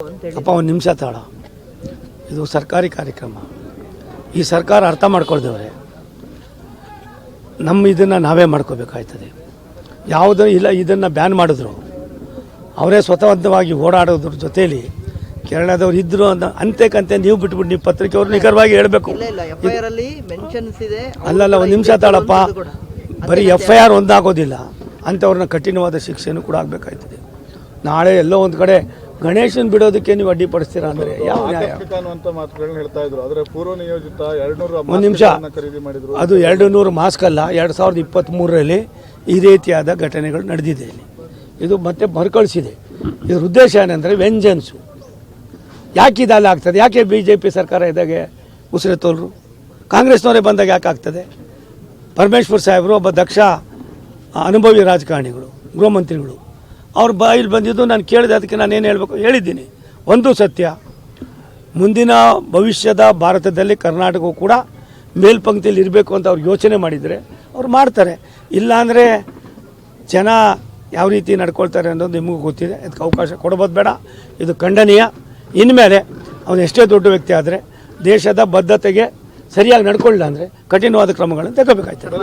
ಅಪ್ಪ ಒಂದು ನಿಮಿಷ ತಾಳ. ಇದು ಸರ್ಕಾರಿ ಕಾರ್ಯಕ್ರಮ. ಈ ಸರ್ಕಾರ ಅರ್ಥ ಮಾಡ್ಕೊಳ್ದೇವ್ರೆ. ನಮ್ಮ ಇದನ್ನು ನಾವೇ ಮಾಡ್ಕೋಬೇಕಾಯ್ತದೆ. ಯಾವುದೋ ಇಲ್ಲ ಇದನ್ನು ಬ್ಯಾನ್ ಮಾಡಿದ್ರು. ಅವರೇ ಸ್ವತಂತ್ರವಾಗಿ ಓಡಾಡೋದ್ರ ಜೊತೆಯಲ್ಲಿ ಕೇರಳದವ್ರು ಇದ್ರು ಅಂತ ಅಂತೆಕಂತೆ ನೀವು ಬಿಟ್ಬಿಟ್ಟು ನೀವು ಪತ್ರಿಕೆಯವರು ನಿಖರವಾಗಿ ಹೇಳಬೇಕು. ಅವ್ರು ಅಲ್ಲಲ್ಲ ಒಂದು ನಿಮಿಷ ತಾಳಪ್ಪ. ಬರೀ ಎಫ್ ಐ ಆರ್ ಒಂದಾಗೋದಿಲ್ಲ. ಅಂಥವ್ರನ್ನ ಕಠಿಣವಾದ ಶಿಕ್ಷೆನೂ ಕೂಡ ಆಗಬೇಕಾಯ್ತದೆ. ನಾಳೆ ಎಲ್ಲೋ ಒಂದು ಕಡೆ ಗಣೇಶನ್ ಬಿಡೋದಕ್ಕೆ ನೀವು ಅಡ್ಡಿಪಡಿಸ್ತೀರಾ ಅಂದ್ರೆ ಯಾವ ನ್ಯಾಯ? ಆಕಸ್ಮಿಕ ಅನ್ನುವಂತ ಮಾತುಗಳನ್ನ ಹೇಳ್ತಾ ಇದ್ರು. ಆದ್ರೆ ಪೂರ್ವ ನಿಯೋಜಿತ ಒಂದು ನಿಮಿಷ. ಖರೀದಿ ಮಾಡಿದ್ರು. ಅದು ಎರಡು ನೂರು ಮಾಸ್ಕ್ ಅಲ್ಲ ಎರಡು ಸಾವಿರದ ಇಪ್ಪತ್ತ್ಮೂರರಲ್ಲಿ ಈ ರೀತಿಯಾದ ಘಟನೆಗಳು ನಡೆದಿದೆ ಇಲ್ಲಿ. ಇದು ಮತ್ತೆ ಮರುಕಳಿಸಿದೆ. ಇದ್ರ ಉದ್ದೇಶ ಏನಂದರೆ ವೆಂಜನ್ಸು. ಯಾಕೆ ಇದೆಲ್ಲ ಆಗ್ತದೆ? ಯಾಕೆ ಬಿ ಜೆ ಪಿ ಸರ್ಕಾರ ಇದ್ದಾಗೆ ಉಸಿರೆತ್ತೋಲ್ರು ಕಾಂಗ್ರೆಸ್ನವರೇ ಬಂದಾಗ ಯಾಕೆ ಆಗ್ತದೆ? ಪರಮೇಶ್ವರ್ ಸಾಹೇಬರು ಒಬ್ಬ ದಕ್ಷ ಅನುಭವಿ ರಾಜಕಾರಣಿಗಳು ಗೃಹ ಮಂತ್ರಿಗಳು ಅವ್ರ ಬಾಯಿಲಿ ಬಂದಿದ್ದು ನಾನು ಕೇಳಿದೆ, ಅದಕ್ಕೆ ನಾನು ಏನು ಹೇಳಬೇಕು? ಹೇಳಿದ್ದೀನಿ. ಒಂದು ಸತ್ಯ, ಮುಂದಿನ ಭವಿಷ್ಯದ ಭಾರತದಲ್ಲಿ ಕರ್ನಾಟಕವು ಕೂಡ ಮೇಲ್ಪಂಕ್ತಿಯಲ್ಲಿ ಇರಬೇಕು ಅಂತ ಅವ್ರು ಯೋಚನೆ ಮಾಡಿದರೆ ಅವ್ರು ಮಾಡ್ತಾರೆ. ಇಲ್ಲಾಂದರೆ ಜನ ಯಾವ ರೀತಿ ನಡ್ಕೊಳ್ತಾರೆ ಅನ್ನೋದು ನಿಮಗೂ ಗೊತ್ತಿದೆ. ಅದಕ್ಕೆ ಅವಕಾಶ ಕೊಡಬೋದು ಬೇಡ. ಇದು ಖಂಡನೀಯ. ಇನ್ಮೇಲೆ ಅವನು ಎಷ್ಟೇ ದೊಡ್ಡ ವ್ಯಕ್ತಿ ಆದರೆ ದೇಶದ ಬದ್ಧತೆಗೆ ಸರಿಯಾಗಿ ನಡ್ಕೊಳ್ಳಿಲ್ಲ ಅಂದರೆ ಕಠಿಣವಾದ ಕ್ರಮಗಳನ್ನು ತಗೋಬೇಕಾಯ್ತದೆ